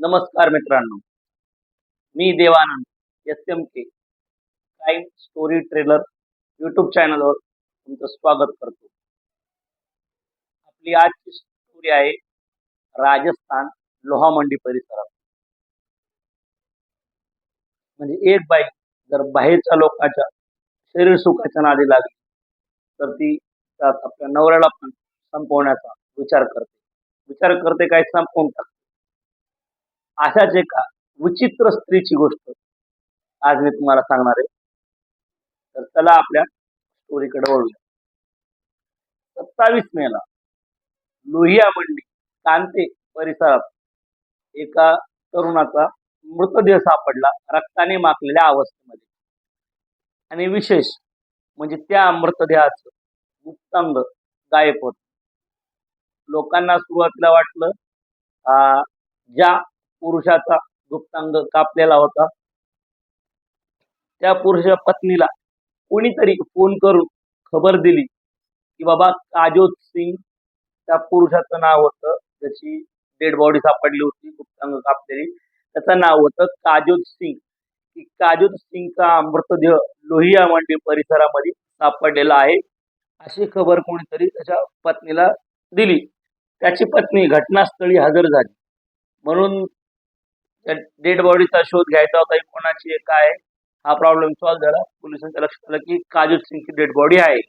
नमस्कार मित्रांनो. मी Devanand S M K crime story trailer YouTube चॅनलवर तुमचं स्वागत करतो. आपली आजची स्टोरी आहे राजस्थान लोहा मंडी परिसरात. म्हणजे एक बाई जर बाहेरच्या लोकांच्या शरीर सुखाच्या नादी लागली तर ती त्यात आपल्या नवऱ्याला पण संपवण्याचा विचार करते. विचार करते काय संपवून टाकते? अशाच एका विचित्र स्त्रीची गोष्ट आज मी तुम्हाला सांगणार आहे. तर चला आपल्या स्टोरीकडे वळूया. सत्तावीस मेला लोहिया मंडी कांते परिसरात एका तरुणाचा मृतदेह सापडला रक्ताने माखलेल्या अवस्थेमध्ये. आणि विशेष म्हणजे त्या मृतदेहाचं गुप्तांग गायब होत. लोकांना सुरुवातीला वाटलं ज्या पुरुषाचा गुप्तांग कापलेला होता. त्या पुरुषाच्या पत्नीला कोणीतरी फोन करून खबर दिली की बाबा काजोत सिंग त्या पुरुषाचं नाव होतं. ज्याची डेड बॉडी सापडली होती गुप्तांग कापलेली. त्याचं नाव होतं काजोत सिंग. की काजोत सिंगचा मृतदेह लोहिया मंडी परिसरामध्ये सापडलेला आहे. अशी खबर कोणीतरी त्याच्या पत्नीला दिली. त्याची पत्नी घटनास्थळी हजर झाली. म्हणून डेड बॉडीचा शोध घ्यायचा होता कोणाची काय आहे, हा प्रॉब्लेम सॉल्व्ह झाला. पोलिसांच्या लक्षात आलं की काजोत सिंगची डेड बॉडी आहे.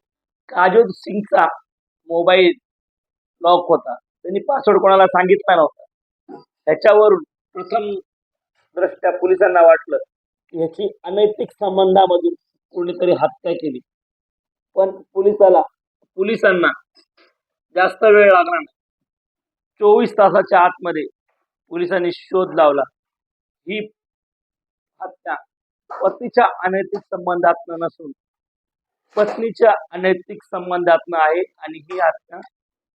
काजोत सिंगचा मोबाईल लॉक होता. त्यांनी पासवर्ड कोणाला सांगितला नव्हता. त्याच्यावरून प्रथम दृष्ट्या पोलिसांना वाटलं की ह्याची अनैतिक संबंधामधून कोणीतरी हत्या केली. पण पोलिसाला पोलिसांना जास्त वेळ लागला नाही. चोवीस तासाच्या आतमध्ये पोलिसांनी शोध लावला. ही हत्या पतीच्या अनैतिक संबंधात नसून पत्नीच्या अनैतिक संबंधातनं आहे आणि ही हत्या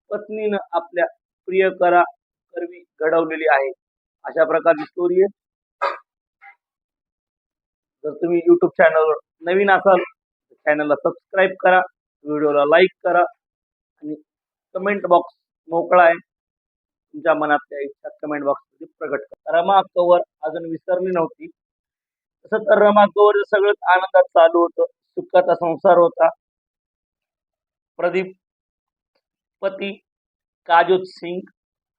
पत्नीनं आपल्या प्रियकरा करवी घडवलेली आहे. अशा प्रकारची स्टोरी आहे. जर तुम्ही युट्यूब चॅनलवर नवीन असाल चॅनलला सबस्क्राईब करा व्हिडिओला लाईक करा आणि कमेंट बॉक्स मोकळा आहे. तुमच्या मनातल्या इच्छा कमेंट बॉक्समध्ये प्रकट करा. रमा कवर अजून विसरली नव्हती. तसं तर रमा कवर सगळंच आनंदात चालू होतं सुखाचा संसार होता. प्रदीप पती काजोत सिंग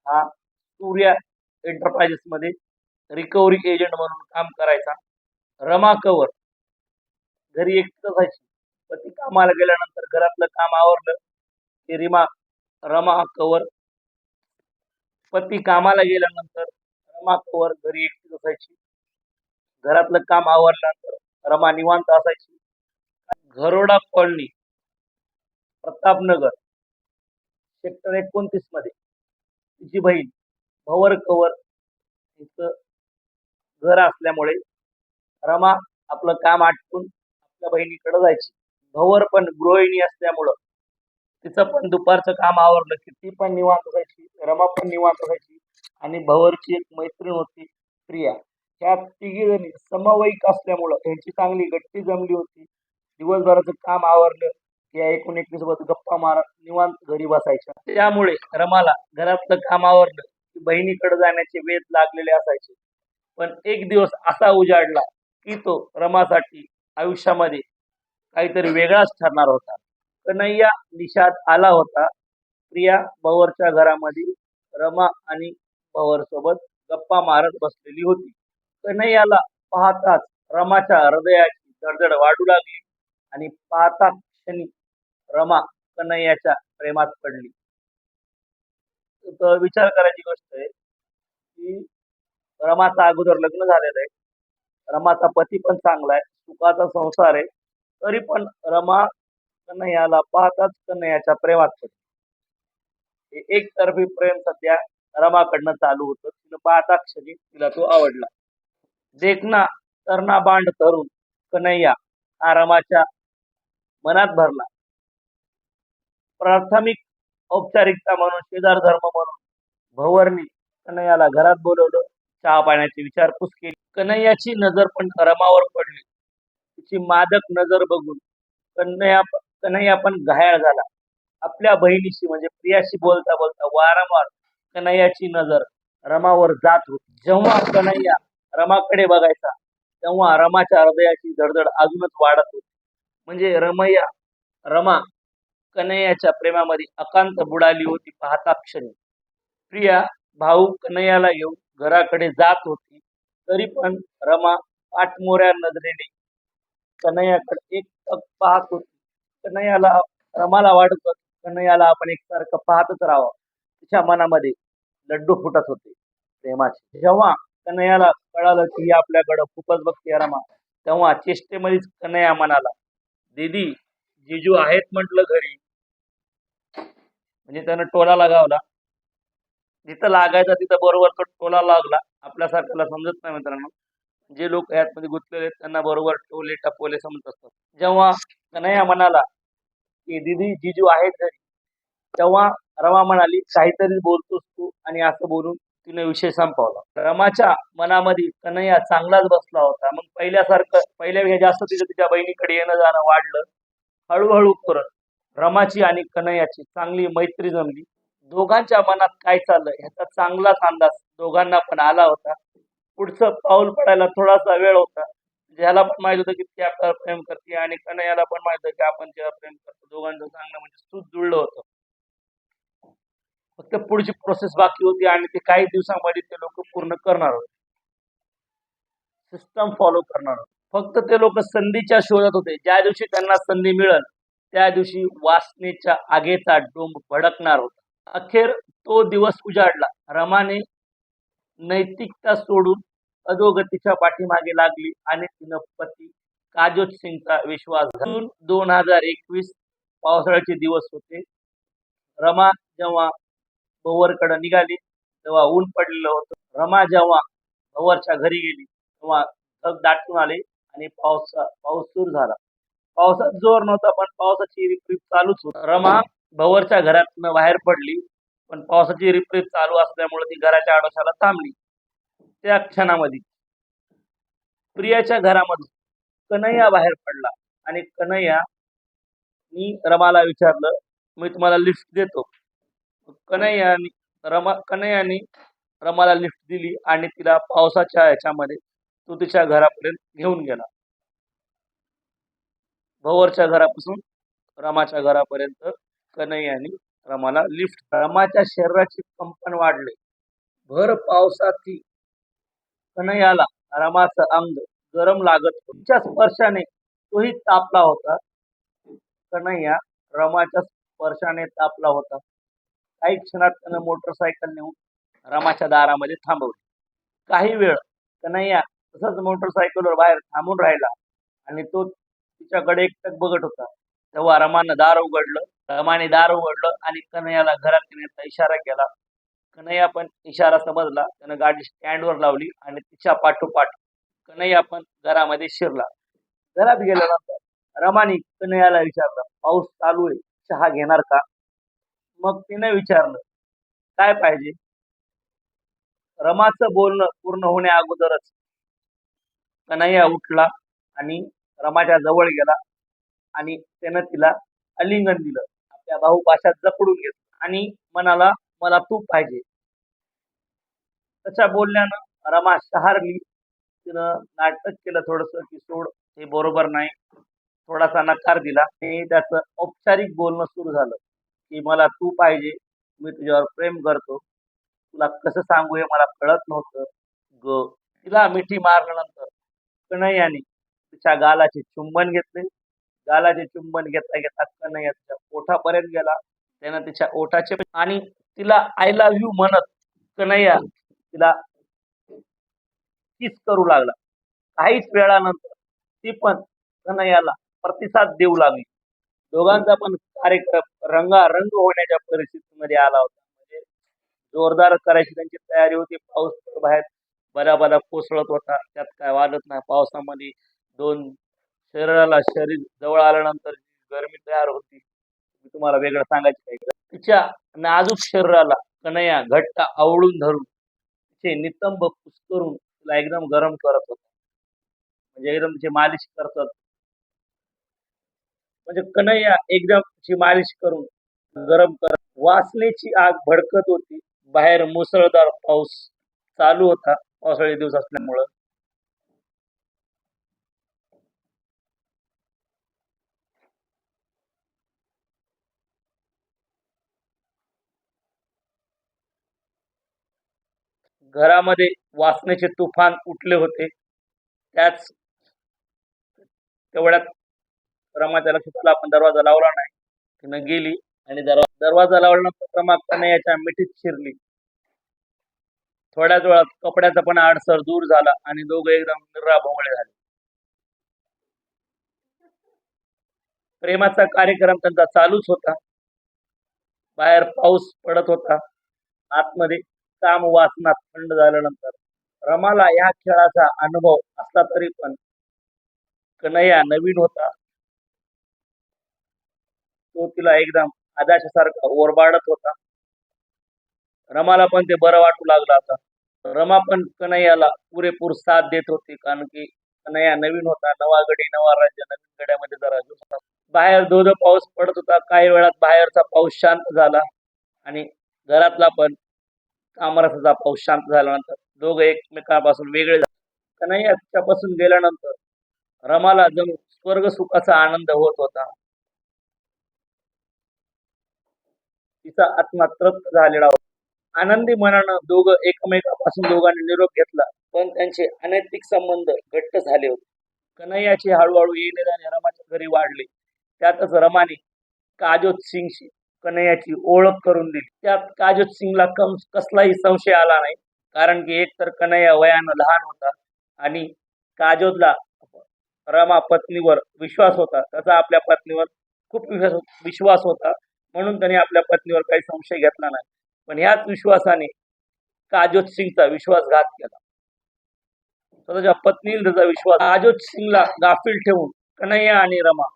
हा सूर्या एंटरप्राइजेस मध्ये रिकव्हरी एजंट म्हणून काम करायचा. रमा कवर घरी एकटं असायची. पती कामाला गेल्यानंतर घरातलं काम आवरलं की रिमा रमा कवर पती कामाला गेल्यानंतर रमा कवर घरी एकटीच असायची घरातलं काम आवरल्यानंतर रमा निवांत असायची. घरोडा कॉलनी प्रतापनगर सेक्टर एकोणतीसमध्ये. तिची बहीण भवर कवर तिचं घर असल्यामुळे रमा आपलं काम आटपून आपल्या बहिणीकडे जायची. भवर पण गृहिणी असल्यामुळं तिचं पण दुपारचं काम आवरलं की ती पण निवांत असायची रमा पण निवांत असायची आणि भवरची एक मैत्रीण होती प्रिया. ह्या तिघी जणी समवयिक असल्यामुळं यांची चांगली गट्टी जमली होती. दिवसभराचं काम आवरलं की या एकूण एकवीस सोबत गप्पा मारत निवांत घरी बसायच्या. त्यामुळे रमाला घरातलं काम आवरलं की बहिणीकडे जाण्याचे वेध लागलेले असायचे. पण एक दिवस असा उजाडला की तो रमासाठी आयुष्यामध्ये काहीतरी वेगळाच ठरणार होता. कन्हैया निषाद आला होता. प्रिया भवरच्या घरामध्ये रमा आणि भवर सोबत गप्पा मारत बसलेली होती. कन्हैयाला पाहताच रमाच्या हृदयाची धडधड वाढू लागली आणि पाहता क्षणी रमा कन्हैयाच्या प्रेमात पडली. तर विचार करायची गोष्ट आहे की रमाचा अगोदर लग्न झालेलं आहे. रमाचा पती पण चांगला आहे सुखाचा संसार आहे. तरी पण रमा कन्हैयाला पाहताच कन्हैयाच्या प्रेमात पडली. हे एकतर्फी प्रेम सध्या रमाकडनं चालू होतं. तिनं पाहता क्षणी तिला तो आवडला. देखना तरणा बांड तरुण कन्हैया हा रमाच्या मनात भरला. प्राथमिक औपचारिकता म्हणून शेजार धर्म म्हणून भवरनी कन्हैयाला घरात बोलवलं. चहा पाण्याची विचारपूस केली. कन्हैयाची नजर पण रमावर पडली. तिची मादक नजर बघून कन्हैया कन्हैया पण घायाळ झाला. आपल्या बहिणीशी म्हणजे प्रियाशी बोलता बोलता वारंवार कन्हैयाची नजर रमावर जात होती. जेव्हा कन्हैया रमाकडे बघायचा तेव्हा रमाच्या हृदयाची धडधड अजूनच वाढत होती. म्हणजे रमैया रमा कन्हैयाच्या प्रेमामध्ये अकांत बुडाली होती पाहता क्षणी. प्रिया भाऊ कन्हैयाला येऊन घराकडे जात होती तरी पण रमा पाठमोऱ्या नजरेने कन्हैयाकडे एक पाहत होती. कन्हैयाला रमाला वाटत कन्हैयाला आपण एकसारखं पाहतच राहावं. तिच्या मनामध्ये लड्डू फुटत होते प्रेमाचे. जेव्हा कन्हैयाला कळालं की आपल्याकडं खूपच बघते रमा तेव्हा चेष्टेमध्येच कन्हैया म्हणाला दीदी जिजू आहेत म्हटलं घरी. म्हणजे त्यानं टोला लगावला. जिथं लागायचा तिथं बरोबर तो टोला लागला. आपल्यासारख्याला समजत नाही मित्रांनो. जे लोक यातमध्ये गुंतलेले आहेत त्यांना बरोबर टोले टपोले समजत असतात. जेव्हा कन्हैया म्हणाला की दिदी जिजू आहेत घरी. तेव्हा रमा म्हणाली काहीतरी बोलतोस तू. आणि असं बोलून तिने विषय संपवला. रमाच्या मनामध्ये कन्हैया चांगलाच बसला होता. मग पहिल्यासारखं पहिल्या जास्त तिचं तिच्या बहिणीकडे येणं जाणं वाढलं. हळूहळू करत रमाची आणि कन्हैयाची चांगली मैत्री जमली. दोघांच्या मनात काय चाललं ह्याचा चांगलाच अंदाज दोघांना पण आला होता. पुढचं पाऊल पडायला थोडासा वेळ होता. ज्याला पण माहीत होतं की ती आपल्याला प्रेम करते आणि कन्हैयाला पण माहीत होतं की आपण तिला प्रेम करतो दोघांचं सांगणं म्हणजे सूत जुळलं होतं. फक्त पुढची प्रोसेस बाकी होती आणि ते काही दिवसांमध्ये ते लोक पूर्ण करणार होते. सिस्टम फॉलो करणार होते. फक्त ते लोक संधीच्या शोधात होते. ज्या दिवशी त्यांना संधी मिळेल त्या दिवशी वासनेच्या आगेचा डोंब भडकणार होता. अखेर तो दिवस उजाडला. रमाने नैतिकता सोडून अधोगतीच्या पाठीमागे लागली आणि तिनं पती काजोत सिंगचा विश्वास दोन हजार एकवीस पावसाळ्याचे दिवस होते. रमा जेव्हा भोवरकडे निघाली तेव्हा ऊन पडलेलं होतं. रमा जेव्हा भोवरच्या घरी गेली तेव्हा ढग दाटून आले आणि पावसा पाऊस सुरू झाला. पावसात जोर नव्हता पण पावसाची रिपरीप चालूच होती. रमा भोवरच्या घरातनं बाहेर पडली पण पावसाची रिपरीप चालू असल्यामुळे ती घराच्या आडोशाला थांबली. त्या क्षणामध्ये. प्रियाच्या घरामधून कन्हैया बाहेर पडला आणि कन्हैया मी रमाला विचारलं मी तुम्हाला लिफ्ट देतो. कन्हैयानी रमा कन्हैयानी रमाला लिफ्ट दिली आणि तिला पावसाच्या ह्याच्यामध्ये तो तिच्या घरापर्यंत घेऊन गेला. भोवरच्या घरापासून रमाच्या घरापर्यंत कन्हैयानी रमाला लिफ्ट रमाच्या शरीराचे कंपन वाढले. भर पावसात ती कन्हैयाला रमाचं अंग गरम लागत होतं. तिच्या स्पर्शाने तोही तापला होता. कन्हैया रमाच्या स्पर्शाने तापला होता. काही क्षणात त्यानं मोटरसायकल नेऊन रमाच्या दारामध्ये थांबवली. काही वेळ कन्हैया तसंच मोटरसायकलवर बाहेर थांबून राहिला आणि तो तिच्याकडे एकटक बघत होता. तेव्हा रमानं दार उघडलं रमाने दार उघडलं आणि कन्हैयाला घरात येण्याचा इशारा केला कन्हैया पण इशारा समजला त्यानं गाडी स्टँडवर लावली आणि तिच्या पाठोपाठ कन्हैया पण घरामध्ये शिरला. घरात गेल्यानंतर रमाने कन्हैयाला विचारलं पाऊस चालू आहे चहा घेणार का? मग तिने विचारलं काय पाहिजे? रमाचं बोलणं पूर्ण होण्या अगोदरच कन्हैया उठला आणि रमाच्या जवळ गेला आणि त्यानं तिला अलिंगन दिलं. आपल्या भाऊ पाशात जपडून घेतलं आणि मनाला मला तू पाहिजे. त्याच्या बोलण्यानं रमा शहारली तिनं नाटक केलं थोडस की सोड हे बरोबर नाही. थोडासा नकार दिला आणि त्याचं औपचारिक बोलणं सुरू झालं की मला तू पाहिजे मी तुझ्यावर प्रेम करतो. तुला कसं सांगू हे मला कळत नव्हतं. ग. तिला मिठी मारल्यानंतर कन्हैयाने तिच्या गालाचे चुंबन घेतले. गालाचे चुंबन घेता घेता कन्हैया तिच्या ओठापर्यंत गेला. त्यानं तिच्या ओठाचे आणि तिला आय लव्ह यू म्हणत कन्हैया तिला किस करू लागला. काहीच वेळानंतर ती पण कन्हैयाला प्रतिसाद देऊ लागली. दोघांचा पण कार्यक्रम रंगारंग होण्याच्या परिस्थितीमध्ये आला होता. म्हणजे जोरदार करायची त्यांची तयारी होती. पाऊस बाहेर बऱ्या बऱ्या कोसळत होता. त्यात काय वाटत नाही. पावसामध्ये दोन शरीराला शरीर जवळ आल्यानंतर जी गरमी तयार होती. मी तुम्हाला वेगळं सांगायचं काही तिच्या नाजूक शरीराला कन्हैया घट्ट आवळून धरून तिचे नितंब कुस्करून तिला एकदम गरम करत होता. म्हणजे एकदम तिची मालिश करतात. म्हणजे कन्हैया एकदम तिची मालिश करून गरम करत वासनेची आग भडकत होती. बाहेर मुसळधार पाऊस चालू होता पावसाळी दिवस असल्यामुळं. घरामध्ये वासनेचे तुफान उठले होते. त्याच तेवढ्यात रमाच्या लक्षात आलं आपण दरवाजा लावला नाही. तिनं गेली आणि दरवा- दरवाजा लावल्यानंतर रमा याच्या मिठीत शिरली. थोड्याच वेळात कपड्याचा पण आडसर दूर झाला आणि दोघं एकदम निर्राभोवळे झाले. प्रेमाचा कार्यक्रम त्यांचा चालूच होता. बाहेर पाऊस पडत होता. आतमध्ये काम वासनात थंड झाल्यानंतर रमाला या खेळाचा अनुभव असला तरी पण कन्हैया नवीन होता. तो तिला एकदम आदाशासारखा ओरबाडत होता. रमाला पण ते बरं वाटू लागलं आता. रमा पण कन्हैयाला पुरेपूर साथ देत होती कारण की कन्हैया नवीन होता. नवा गडी नवा राज्य नवीन गड्यामध्ये जरा होता. बाहेर धोधो पाऊस पडत होता. काही वेळात बाहेरचा पाऊस शांत झाला आणि घरातला पण कामरसाचा पाऊस शांत झाल्यानंतर दोघं एकमेकापासून वेगळे झाले. कन्हैया तिच्यापासून गेल्यानंतर रमाला जणू स्वर्ग सुखाचा आनंद होत होता. तिचा आत्मा तृप्त झालेला होता. आनंदी मनानं दोघं एकमेकापासून दोघांनी निरोप घेतला पण त्यांचे अनैतिक संबंध घट्ट झाले होते. कन्हैयाची हळूहळू येणे जाणे रमाच्या घरी वाढले. त्यातच रमाने काजोत सिंगशी कन्हैयाची ओळख करून दिली. त्यात काजोत सिंगला कम कसलाही संशय आला नाही. कारण की एक तर कन्हैया वयानं लहान होता आणि काजोदला रमा पत्नीवर विश्वास होता. त्याचा आपल्या पत्नीवर खूप विश्वास होता म्हणून त्याने आपल्या पत्नीवर काही संशय घेतला नाही. पण ह्याच विश्वासाने काजोत सिंगचा विश्वासघात केला. स्वतःच्या पत्नीला त्याचा विश्वास काजोत सिंगला गाफील ठेवून कन्हैया आणि रमा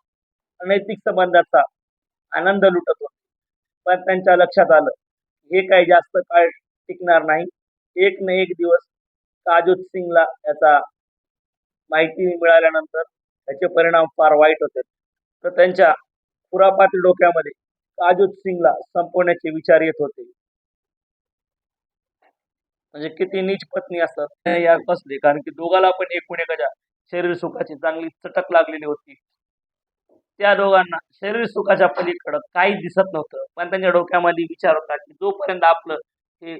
अनैतिक संबंधाचा आनंद लुटत. होता पण त्यांच्या लक्षात आलं. हे काही जास्त काळ टिकणार नाही. एक न एक दिवस काजोत सिंगला याचा माहिती मिळाल्यानंतर त्याचे परिणाम फार वाईट होते. तर त्यांच्या खुरापातील डोक्यामध्ये काजोत सिंगला संपवण्याचे विचार येत होते. म्हणजे किती नीच पत्नी असतात. या फसले कारण की दोघाला पण एकूण एकाच्या शरीर सुखाची चांगली चटक लागलेली होती. त्या दोघांना शरीर सुखाच्या पलीकडं काही दिसत नव्हतं. पण त्यांच्या डोक्यामध्ये विचार होता की जोपर्यंत आपलं हे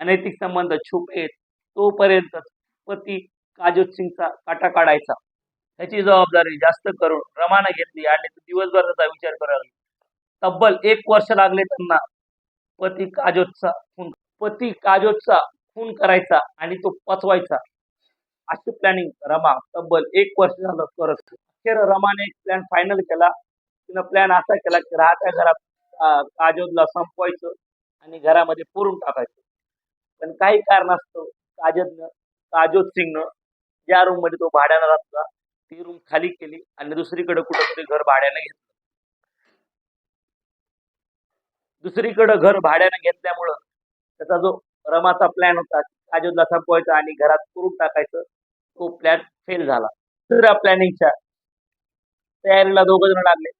अनैतिक संबंध छुपे तोपर्यंत पती काजोत सिंगचा काटा काढायचा. त्याची जबाबदारी जास्त करून रमानं घेतली आणि दिवसभर त्याचा विचार करायला लागला. तब्बल एक वर्ष लागले त्यांना पती काजोतचा खून पती काजोतचा खून करायचा आणि तो पचवायचा. अशी प्लॅनिंग रमा तब्बल एक वर्ष झालं करत अखेर रमाने एक प्लॅन फायनल केला. तिनं प्लॅन असा केला की राहत्या घरात काजोदला संपवायचं आणि घरामध्ये पुरून टाकायचं. पण काही कारणास्तव काजदनं काजोत सिंगनं ज्या रूममध्ये तो भाड्यानं राहत होता ती रूम खाली केली आणि दुसरीकडे कुठंतरी घर भाड्याने घेतलं. दुसरीकडे घर भाड्याने घेतल्यामुळं त्याचा जो रमाचा प्लॅन होता काजोदला संपवायचा आणि घरात पुरून टाकायचं तो प्लॅन फेल झाला. दुसऱ्या प्लॅनिंगच्या तयारीला दोघं जण लागले.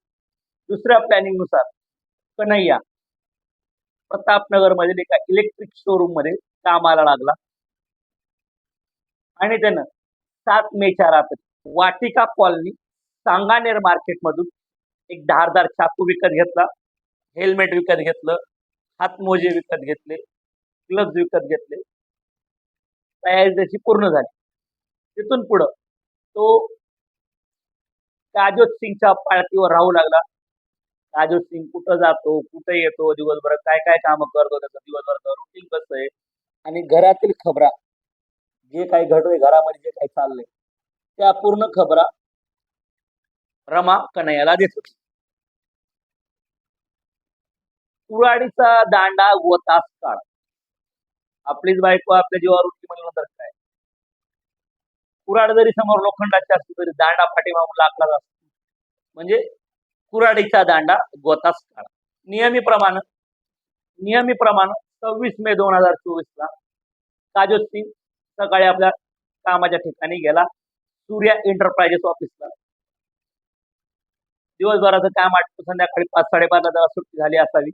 दुसऱ्या प्लॅनिंगनुसार कन्हैया प्रतापनगर मधील एका इलेक्ट्रिक शोरूममध्ये कामाला लागला. आणि त्यानं सात मेच्या रात्री वाटिका कॉलनी सांगानेर मार्केट मधून एक धारदार चाकू विकत घेतला हेल्मेट विकत घेतलं हातमोजे विकत घेतले ग्लव्स विकत घेतले. तयारी त्याची पूर्ण झाली. तिथून पुढं तो काजोत सिंगच्या पाळतीवर राहू लागला. काजोत सिंग कुठं जातो कुठं येतो दिवसभर काय काय काम करतो त्याचं दिवसभर रुटीन कसं आहे? आणि घरातील खबरा जे काही घडतंय घरामध्ये जे काही चाललंय त्या पूर्ण खबरा रमा कन्हैयाला देत होती. कुराडीचा दांडा गोतास काळ आपलीच बायको आपल्या जीवावर उठली म्हणल्यानंतर काय? कुराड जरी समोर लोखंडाची असली तरी दांडा पाठीमागून लागलाच असतो म्हणजे कुराडीचा दांडा गोतास काढा. नियमीप्रमाणे नियमीप्रमाणे सव्वीस मे दोन हजार चोवीसला काजोत सिंग सकाळी आपल्या कामाच्या ठिकाणी गेला. सूर्या एंटरप्राइजेस ऑफिसला. दिवसभराचं काम आटपून संध्याकाळी पाच साडेपाचला जरा सुट्टी झाली असावी.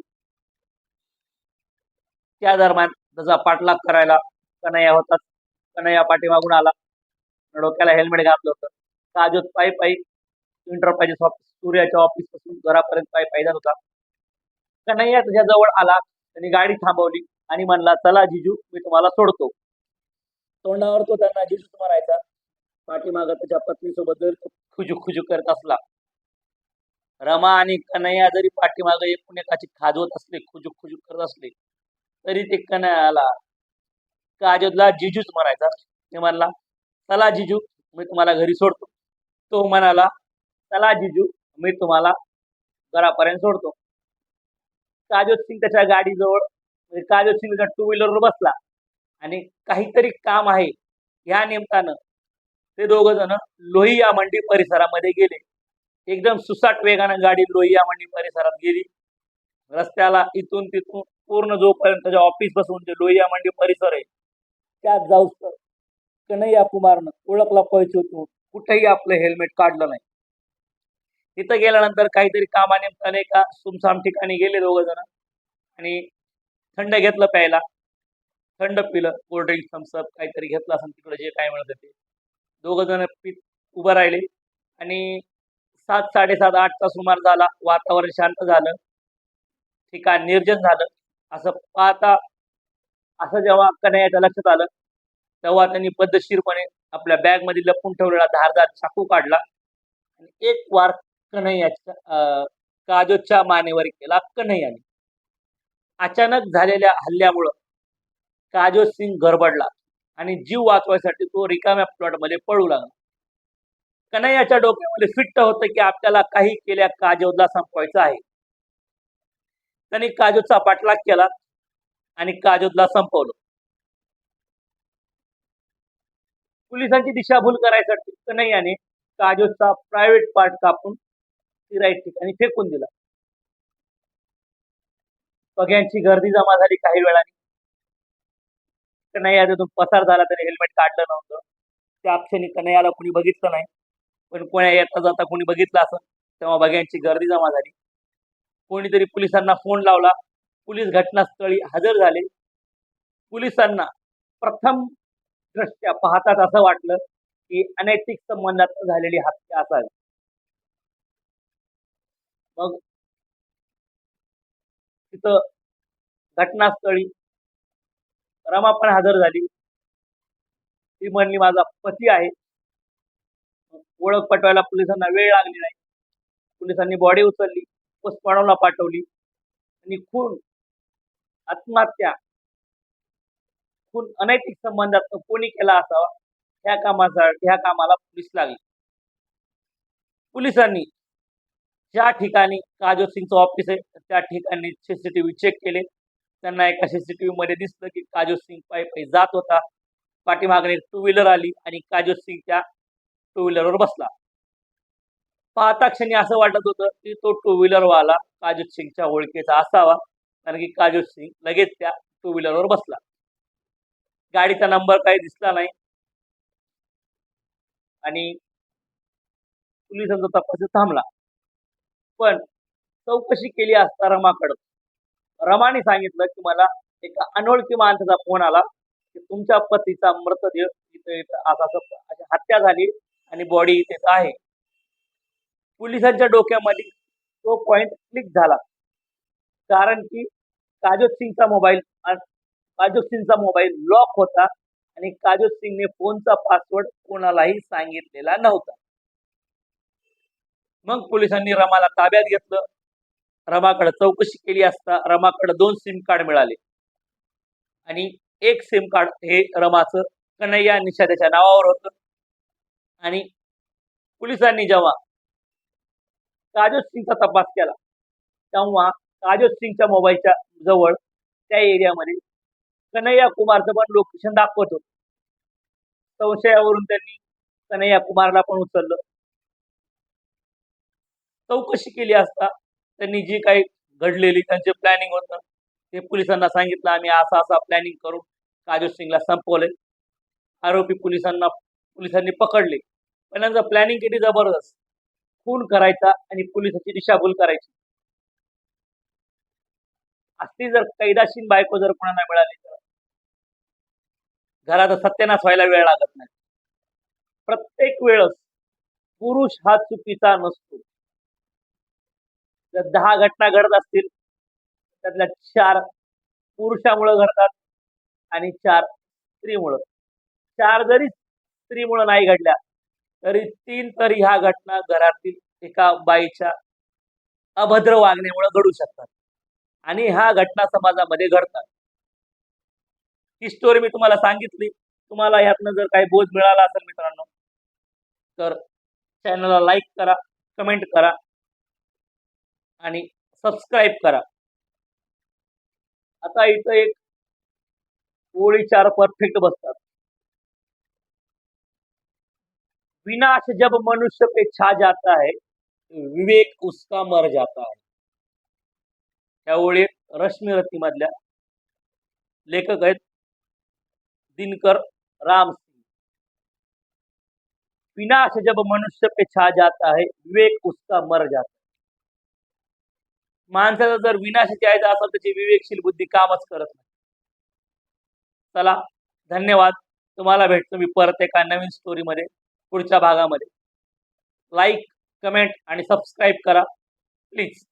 त्या दरम्यान त्याचा पाठलाग करायला कन्हैया होता कन्हैया पाठीमागून आला. डोक्याला हेल्मेट घातलं होतं. काजोत पायी पायी इंटरप्राइजेस ऑफिस सूर्याच्या ऑफिसपासून घरापर्यंत पायी पायी होता. कन्हैया तुझ्या जवळ आला त्यांनी गाडी थांबवली आणि म्हणला चला जिजू मी तुम्हाला सोडतो. तोंडावर तो त्यांना जिजूच मारायचा पाठीमागं त्याच्या पत्नीसोबत जर तो खुजू खुजू करत असला. रमा आणि कन्हैया जरी पाठीमाग एकूण एकाची खाजवत असले खुजू खुजू करत असले तरी ते कन्हैयाला काजोदला जिजूच मारायचा. ते म्हणला चला जिजू मी तुम्हाला घरी सोडतो. तो म्हणाला चला जिजू मी तुम्हाला घरापर्यंत सोडतो. काजोत सिंग त्याच्या गाडीजवळ म्हणजे काजोत सिंग त्याच्या टू व्हीलरवर बसला. आणि काहीतरी काम आहे. ह्या निमित्तानं ते दोघ जण लोहिया मंडी परिसरामध्ये गेले. एकदम सुसाट वेगानं गाडी लोहिया मंडी परिसरात गेली. रस्त्याला इथून तिथून पूर्ण जोपर्यंत त्याच्या ऑफिस बसून जे लोहिया मंडी परिसर आहे त्यात जाऊस तर कन्हैया कुमारनं ओळखला पाहिजे होतो. कुठेही आपलं हेल्मेट काढलं नाही. तिथं गेल्यानंतर काहीतरी कामानिमित्ताने एका सुमसाम ठिकाणी गेले दोघ जण. आणि थंड घेतलं प्यायला. थंड पिलं. कोल्ड्रिंक थम्सअप काहीतरी घेतलं असं तिकडे जे काय मिळतं ते दोघ जण पीत उभं राहिले. आणि सात साडेसात आठचा सुमार झाला. वातावरण शांत झालं. ठिकाण निर्जन झालं. असं पाहता असं जेव्हा कन्हैयाच्या लक्षात आलं तेव्हा त्यांनी पद्धतशीरपणे आपल्या बॅगमध्ये लपून ठेवलेला धारदार चाकू काढला. आणि एक वार कन्हैयाच्या अं, काजोच्या मानेवर केला कन्हैयाने. अचानक झालेल्या हल्ल्यामुळं काजोत सिंग गरबडला आणि जीव वाचवायसाठी तो रिकाम्या प्लॉटमध्ये पळू लागला. कन्हैयाच्या डोक्यामध्ये फिट्ट होतं की आपल्याला काही केल्या काजोदला संपवायचं आहे. त्यांनी काजोदचा पाठलाग केला आणि काजोदला संपवलं. पोलिसांची दिशाभूल करायसाठी कन्हैयाने काजोचा प्रायव्हेट पार्ट कापून ती राईट ठिकाणी फेकून दिला. बघ्यांची गर्दी जमा झाली काही वेळाने. कन्हैया तिथून पसार झाला तरी हेल्मेट काढलं नव्हतं. त्या क्षणी कन्हैयाला कोणी बघितलं नाही. पण कोण्या येता जाता कोणी बघितलं असं तेव्हा बघ्यांची गर्दी जमा झाली. कोणीतरी पोलिसांना फोन लावला. पोलीस घटनास्थळी हजर झाले. पोलिसांना प्रथम दृष्ट्या पाहताच असं वाटलं की अनैतिक संबंधात झालेली हत्या असावी. मग तिथं घटनास्थळी रमा पण हजर झाली. ती म्हणली माझा पती आहे. ओळख पटवायला पोलिसांना वेळ लागली नाही. पोलिसांनी बॉडी उचलली पोस्टमॉर्टमला पाठवली आणि खून आत्महत्या खून अनैतिक संबंधात कोणी केला असावा ह्या कामाचा ह्या कामाला पोलीस लागले. पोलिसांनी ज्या ठिकाणी काजो सिंगचं ऑफिस आहे त्या ठिकाणी सीसीटीव्ही चेक केले. त्यांना एका सीसीटीव्ही मध्ये दिसलं की काजो सिंग पायी पायी जात होता. पाठीमागणे टू व्हीलर आली आणि काजो सिंग त्या टू व्हीलरवर बसला. पाहता क्षणी असं वाटत होतं की तो टू व्हीलरवाला वाला सिंगच्या ओळखीचा असावा कारण की काजो सिंग लगेच त्या टू व्हीलरवर बसला. गाडीचा नंबर काही दिसला नाही. आणि पोलिसांचा तपास थांबला. पण चौकशी केली असता रमाकडं रमाने सांगितलं की मला एका अनोळखी माणसाचा फोन आला की तुमच्या पतीचा मृतदेह इथं इथं असं असं अशी हत्या झाली आणि बॉडी इथे आहे. पोलिसांच्या डोक्यामध्ये तो पॉइंट क्लिक झाला. कारण की काजोत सिंगचा मोबाईल काजोत सिंगचा मोबाईल लॉक होता आणि काजोत सिंगने फोनचा पासवर्ड कोणालाही सांगितलेला नव्हता. मग पोलिसांनी रमाला ताब्यात घेतलं. रमाकडे चौकशी केली असता रमाकडे दोन सिम कार्ड मिळाले. आणि एक सिम कार्ड हे रमाचं कन्हैया निषादेच्या नावावर होतं. आणि पोलिसांनी जेव्हा काजोत सिंगचा तपास केला तेव्हा काजोत सिंगच्या मोबाईलच्या जवळ त्या एरियामध्ये कन्हैया कुमारचं पण लोकेशन दाखवत. होत संशयावरून त्यांनी कन्हैया कुमारला पण उचललं. चौकशी केली असता त्यांनी जी काही घडलेली त्यांचे प्लॅनिंग होतं ते पोलिसांना सांगितलं आम्ही असा असा प्लॅनिंग करून काजू सिंगला संपवले आरोपी पोलिसांना पोलिसांनी पकडले. पण त्यांचं प्लॅनिंग किती जबरदस्त. खून करायचा आणि पोलिसाची दिशाभूल करायची. असली जर कैदाशीन बायको जर कोणाला मिळाली तर. घरात सत्यानाश व्हायला वेळ लागत नाही. प्रत्येक वेळेस पुरुष हा चुकीचा नसतो. जर दहा घटना घडत असतील त्यातल्या चार पुरुषामुळं घडतात आणि चार स्त्रीमुळं. चार जरी स्त्रीमुळं नाही घडल्या तरी तीन तरी ह्या घटना घरातील एका बाईच्या अभद्र वागण्यामुळे घडू शकतात. आणि ह्या घटना समाजामध्ये घडतात. ही स्टोरी मी तुम्हाला सांगितली. तुम्हाला ह्यातनं जर काही बोध मिळाला असेल मित्रांनो तर चॅनलला लाईक करा कमेंट करा आणि सबस्क्राईब करा. आता इथं एक ओळी चार परफेक्ट बसतात. विनाश जब मनुष्य पे छा जाता है विवेक उसका मर जाता है. त्या ओळीत रश्मी रथी मधल्या लेखक आहेत. दिनकर राम सिंग विनाश जब मनुष्य पे छा जाता है विवेक उसका मर जाता है। माणसाचा जर विनाश यायचा असेल त्याची विवेकशील बुद्धी कामच करत नाही। चला धन्यवाद। तुम्हाला भेटतो मी परत एका नवीन स्टोरीमध्ये पुढच्या भागामध्ये. लाईक कमेंट आणि सबस्क्राईब करा. प्लीज